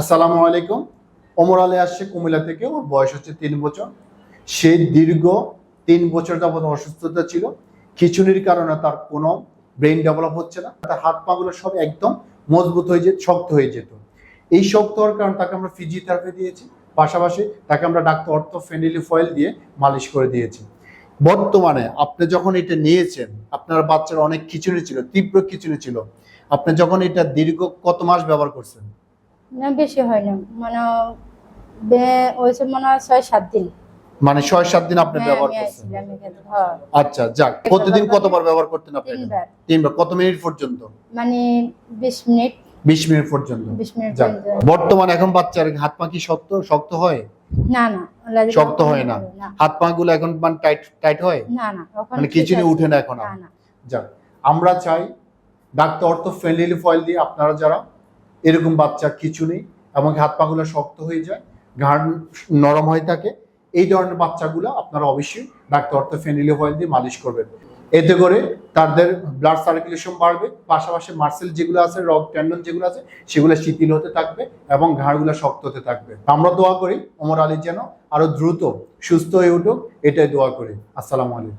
আসসালামু আলাইকুম। ওমর আলী আসছে কুমিল্লা থেকে। ওর বয়স হচ্ছে তিন বছর। সে দীর্ঘ তিন বছর যাবত অসুস্থতা ছিল। কারণে তার কোনো ব্রেন ডেভেলপ হচ্ছে না। তার হাত পাগুলো সব একদম মজবুত হয়ে যেত, শক্ত হয়ে যেত। এই শক্ত হওয়ার তাকে আমরা ফিজিওথেরাপি দিয়েছি। পাশাপাশি তাকে আমরা ডাক্তার অর্থ ফেনিলি ফয়েল দিয়ে মালিশ করে দিয়েছি। বর্তমানে আপনি যখন এটা নিয়েছেন, আপনার বাচ্চার অনেক খিচুনি ছিল, তীব্র খিচুনি ছিল। আপনি যখন এটা দীর্ঘ কত মাস ব্যবহার করছেন? না বেশি হয় না। মানে হয়েছে মনে হয় ছয় সাত দিন। মানে ছয় সাত দিন আপনি ব্যবহার করছেন? হ্যাঁ, আচ্ছা যাক প্রতিদিন কতবার ব্যবহার করতেন আপনি তিনবার। কত মিনিট পর্যন্ত? মানে বিশ মিনিট। বিশ মিনিট পর্যন্ত? বিশ মিনিট পর্যন্ত। বর্তমানে এখন বাচ্চার হাত পা কি শক্ত শক্ত হয়? না না শক্ত হয় না। হাত পা গুলো এখন মানে টাইট টাইট হয়? না না মানে খিচুনি উঠে না এখন যাক আমরা চাই ডাক্তার অর্থ ফেনলিলি ফয়েল দিয়ে আপনারা যারা এরকম বাচ্চা কিছু নেই। এবং হাত পাগুলো শক্ত হয়ে যায়, ঘাড় নরম হয়ে থাকে। এই ধরনের বাচ্চাগুলো আপনারা অবশ্যই ডাক্তার অর্থ ফেনিলি ফয়েল দিয়ে মালিশ করবেন। এতে করে তাদের ব্লাড সার্কুলেশন বাড়বে, পাশাপাশি মার্সেল যেগুলো আছে রক ট্যান্ডন যেগুলো আছে, সেগুলো শিথিল হতে থাকবে এবং ঘাড়গুলো শক্ত হতে থাকবে। আমরা দোয়া করি, ওমর আলী যেন আরও দ্রুত সুস্থ হয়ে উঠুক, এটাই দোয়া করি। আসসালামু আলাইকুম।